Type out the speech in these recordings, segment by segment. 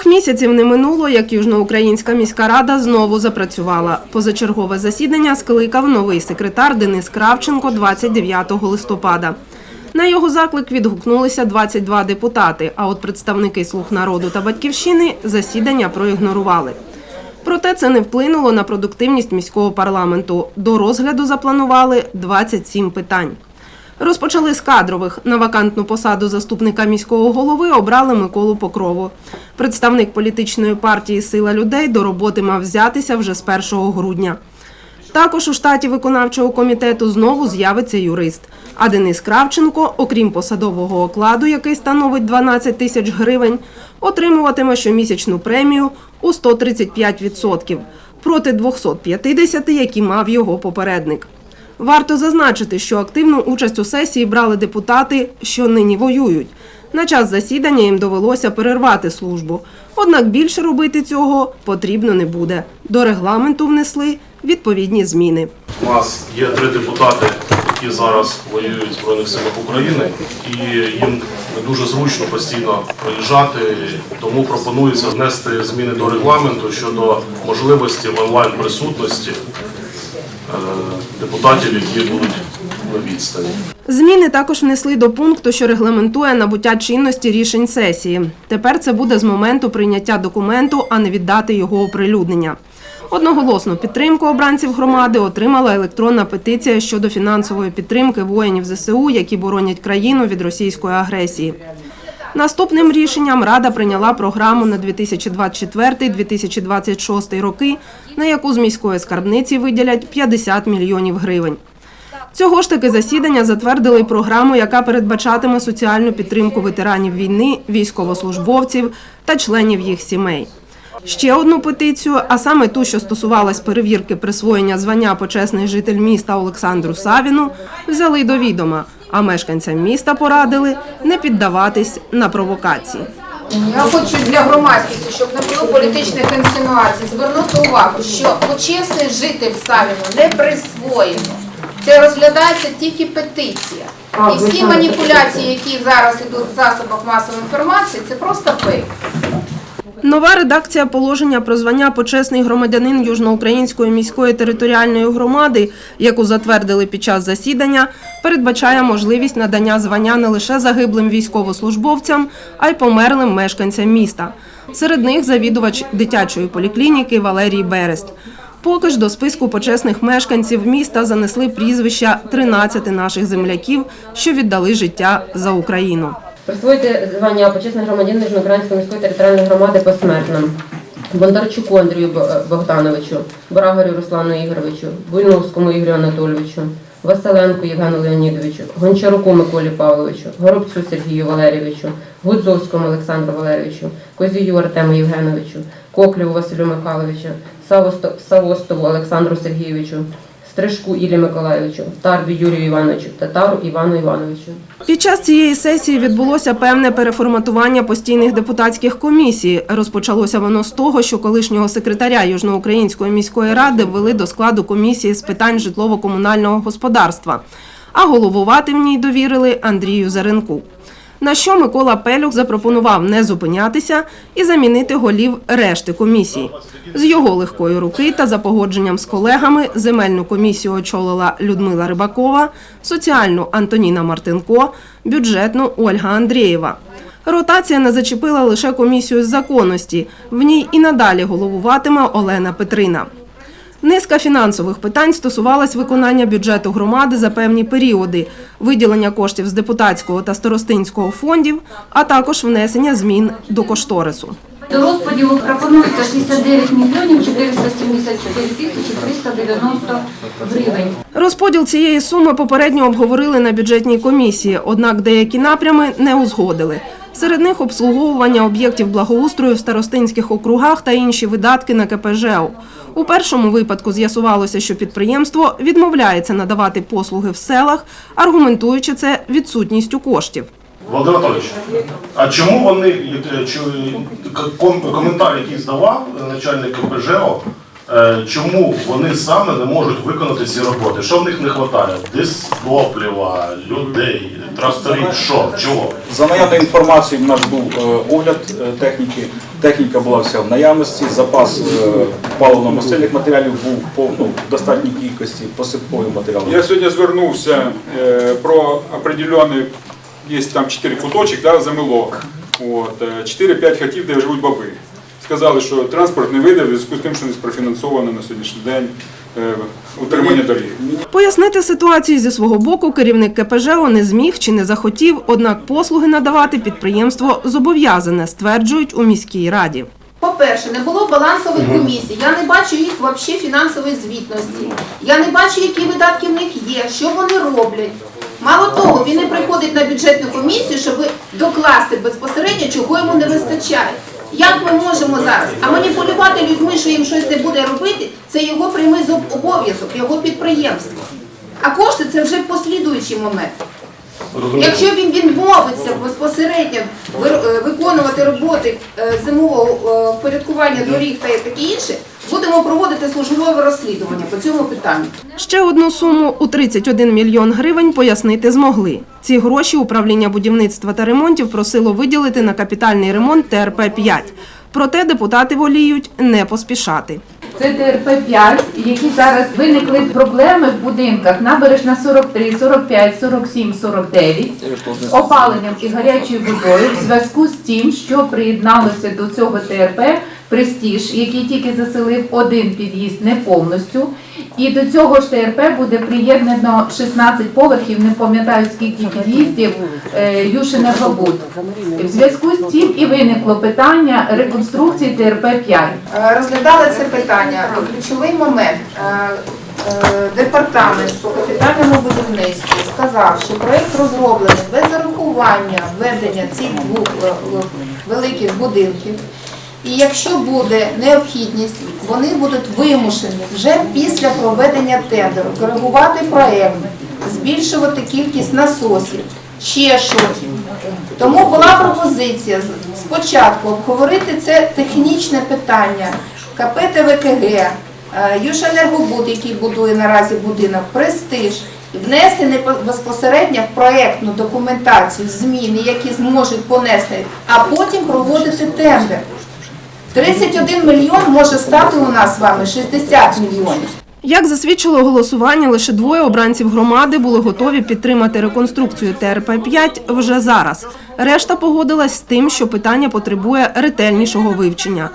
Трьох місяців не минуло, як Южноукраїнська міська рада знову запрацювала. Позачергове засідання скликав новий секретар Денис Кравченко 29 листопада. На його заклик відгукнулися 22 депутати, а от представники «Слуг народу» та «Батьківщини» засідання проігнорували. Проте це не вплинуло на продуктивність міського парламенту. До розгляду запланували 27 питань. Розпочали з кадрових. На вакантну посаду заступника міського голови обрали Миколу Покрову. Представник політичної партії Сила людей до роботи мав взятися вже з 1 грудня. Також у штаті виконавчого комітету знову з'явиться юрист. А Денис Кравченко, окрім посадового окладу, який становить 12 тисяч гривень, отримуватиме щомісячну премію у 135% проти 250, які мав його попередник. Варто зазначити, що активну участь у сесії брали депутати, що нині воюють. На час засідання їм довелося перервати службу. Однак більше робити цього потрібно не буде. До регламенту внесли відповідні зміни. У нас є три депутати, які зараз воюють в Збройних силах України, і їм не дуже зручно постійно приїжджати. Тому пропонується внести зміни до регламенту щодо можливості в онлайн присутності депутатів, які будуть на відстані. Зміни також внесли до пункту, що регламентує набуття чинності рішень сесії. Тепер це буде з моменту прийняття документу, а не віддати його оприлюднення. Одноголосну підтримку обранців громади отримала електронна петиція щодо фінансової підтримки воїнів ЗСУ, які боронять країну від російської агресії. Наступним рішенням Рада прийняла програму на 2024-2026 роки, на яку з міської скарбниці виділять 50 мільйонів гривень. Цього ж таки засідання затвердили програму, яка передбачатиме соціальну підтримку ветеранів війни, військовослужбовців та членів їх сімей. Ще одну петицію, а саме ту, що стосувалась перевірки присвоєння звання почесний житель міста Олександру Савіну, взяли до відома, а мешканцям міста порадили не піддаватись на провокації. Я хочу для громадськості, щоб не було політичних інсинуацій, звернути увагу, що почесний житель Савіну не присвоєно. Це розглядається тільки петиція. І всі маніпуляції, які зараз йдуть в засобах масової інформації, це просто фейк. Нова редакція положення про звання почесний громадянин Южноукраїнської міської територіальної громади, яку затвердили під час засідання, передбачає можливість надання звання не лише загиблим військовослужбовцям, а й померлим мешканцям міста. Серед них завідувач дитячої поліклініки Валерій Берест. Поки ж до списку почесних мешканців міста занесли прізвища 13 наших земляків, що віддали життя за Україну. Присвоїти звання почесний громадянин Южноукраїнської міської територіальної громади посмертно. Бондарчуку Андрію Богдановичу, Брагарю Руслану Ігоровичу, Буйновському Ігорю Анатолійовичу, Василенку Євгену Леонідовичу, Гончаруку Миколі Павловичу, Горобцю Сергію Валерійовичу, Гудзовському Олександру Валерійовичу, Козію Артему Євгеновичу, Кокліву Василю Михайловичу, Савостову Олександру Сергійовичу, Стрижку Іллі Миколайовичу, Тарбі Юрію Івановичу, Татару Івану Івановичу. Під час цієї сесії відбулося певне переформатування постійних депутатських комісій. Розпочалося воно з того, що колишнього секретаря Южноукраїнської міської ради ввели до складу комісії з питань житлово-комунального господарства, а головувати в ній довірили Андрію Заренку. На що Микола Пелюх запропонував не зупинятися і замінити голів решти комісії. З його легкої руки та за погодженням з колегами земельну комісію очолила Людмила Рибакова, соціальну Антоніна Мартинко, бюджетну Ольга Андрієва. Ротація не зачепила лише комісію з законності. В ній і надалі головуватиме Олена Петрина. Низка фінансових питань стосувалась виконання бюджету громади за певні періоди, виділення коштів з депутатського та старостинського фондів, а також внесення змін до кошторису. До розподілу пропонується 69 мільйонів 474 тисячі 390 гривень. Розподіл цієї суми попередньо обговорили на бюджетній комісії, однак деякі напрями не узгодили. Серед них обслуговування об'єктів благоустрою в старостинських округах та інші видатки на КПЖЕО. У першому випадку з'ясувалося, що підприємство відмовляється надавати послуги в селах, аргументуючи це відсутністю коштів. Володимир Анатолійович, а чому вони е, ком- коментар, який здавав е, начальник КПЖО, е, чому вони саме не можуть виконати ці роботи? Що в них не вистачає? Дизтопліва, людей, тракторів, що? Чого? За наявною інформацією, у нас був е, огляд е, техніки. Техніка була вся в наявності, запас е, паливно-мастильних матеріалів був по ну, в достатній кількості, посипкових матеріалів. Я сьогодні звернувся е, про определенний, є там 4 куточок, да, замило. От, е, 4-5 хатів, де живуть баби. Сказали, що транспорт не вийде в зв'язку з тим, що не спрофінансовано на сьогоднішній день е, утримання доріг. Пояснити ситуацію зі свого боку керівник КПЖО не зміг чи не захотів, однак послуги надавати підприємство зобов'язане, стверджують у міській раді. По-перше, не було балансових комісій. Я не бачу їх взагалі фінансової звітності. Я не бачу, які видатки в них є, що вони роблять. Мало того, він не приходить на бюджетну комісію, щоб докласти безпосередньо, чого йому не вистачає. Як ми можемо зараз? А маніпулювати людьми, що їм щось не буде робити, це його прямий обов'язок, його підприємство. А кошти це вже послідуючий момент. Якщо він відмовиться безпосередньо е, виконувати роботи е, зимового порядкування впорядкування доріг та таке інше, будемо проводити службове розслідування по цьому питанню. Ще одну суму у 31 мільйон гривень пояснити змогли. Ці гроші управління будівництва та ремонтів просило виділити на капітальний ремонт ТРП-5. Проте депутати воліють не поспішати. Це ТРП-5, які зараз виникли проблеми в будинках набережна 43, 45, 47, 49 з опаленням і гарячою водою в зв'язку з тим, що приєдналося до цього ТРП Престіж, який тільки заселив один під'їзд не повністю. І до цього ж ТРП буде приєднано 16 поверхів, не пам'ятаю скільки під'їздів, е, Юшенергобуд. В зв'язку з цим і виникло питання реконструкції ТРП-5. Е, Розглядали це питання. Ключовий момент. Е, Департамент по капітальному будівництву сказав, що проєкт розроблений без зарахування введення цих двох великих будинків. І якщо буде необхідність, вони будуть вимушені вже після проведення тендеру коригувати проєкт, збільшувати кількість насосів, ще щось. Тому була пропозиція спочатку обговорити це технічне питання КП ТВКГ, е, Юженергобуд, який будує наразі будинок, престиж, внести безпосередньо в проєктну документацію зміни, які зможуть понести, а потім проводити тендер. 31 мільйон може стати у нас з вами 60 мільйонів. Як засвідчило голосування, лише двоє обранців громади були готові підтримати реконструкцію ТРП-5 вже зараз. Решта погодилась з тим, що питання потребує ретельнішого вивчення.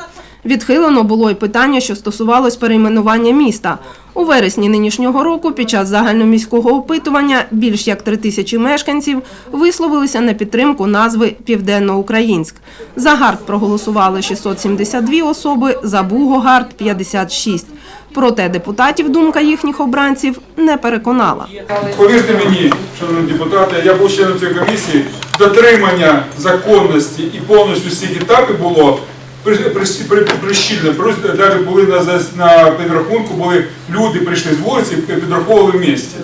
Відхилено було й питання, що стосувалось перейменування міста. У вересні нинішнього року під час загальноміського опитування більш як три тисячі мешканців висловилися на підтримку назви Південноукраїнськ. За ГАРД проголосували 672 особи, за Бугогард – 56. Проте депутатів думка їхніх обранців не переконала. Повірте мені, шановні депутати, я був членом цієї комісії, дотримання законності і повністю всіх етапів було при- при- при- прищільне. Просто навіть були на, на підрахунку, були люди прийшли з вулиці, підраховували в місті.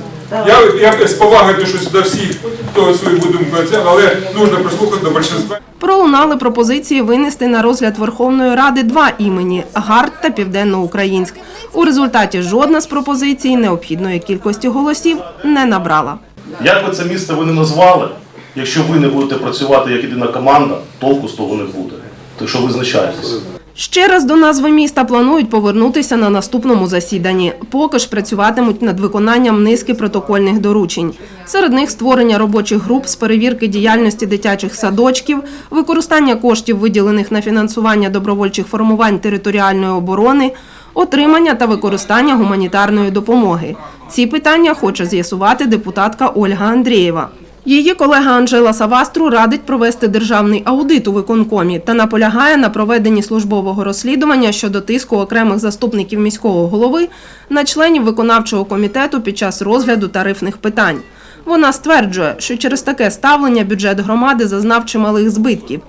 Я, я з повагою відношусь до всіх, хто свою думку оцінив, але потрібно прислухати до більшинства. Пролунали пропозиції винести на розгляд Верховної Ради два імені – ГАРД та Південноукраїнськ. У результаті жодна з пропозицій необхідної кількості голосів не набрала. Як би це місце ви не назвали, якщо ви не будете працювати як єдина команда, толку з того не буде. Так що визначайтеся. Ще раз до назви міста планують повернутися на наступному засіданні. Поки ж працюватимуть над виконанням низки протокольних доручень. Серед них створення робочих груп з перевірки діяльності дитячих садочків, використання коштів, виділених на фінансування добровольчих формувань територіальної оборони, отримання та використання гуманітарної допомоги. Ці питання хоче з'ясувати депутатка Ольга Андрієва. Її колега Анжела Савастру радить провести державний аудит у виконкомі та наполягає на проведенні службового розслідування щодо тиску окремих заступників міського голови на членів виконавчого комітету під час розгляду тарифних питань. Вона стверджує, що через таке ставлення бюджет громади зазнав чималих збитків.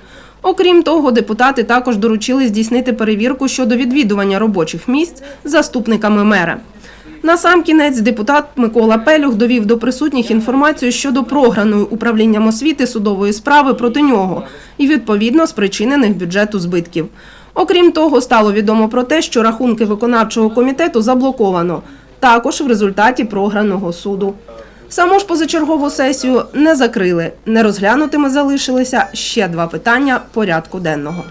Окрім того, депутати також доручили здійснити перевірку щодо відвідування робочих місць заступниками мера. Насамкінець депутат Микола Пелюх довів до присутніх інформацію щодо програної управлінням освіти судової справи проти нього і відповідно спричинених бюджету збитків. Окрім того, стало відомо про те, що рахунки виконавчого комітету заблоковано, також в результаті програного суду. Саму ж позачергову сесію не закрили. Нерозглянутими залишилися ще два питання порядку денного.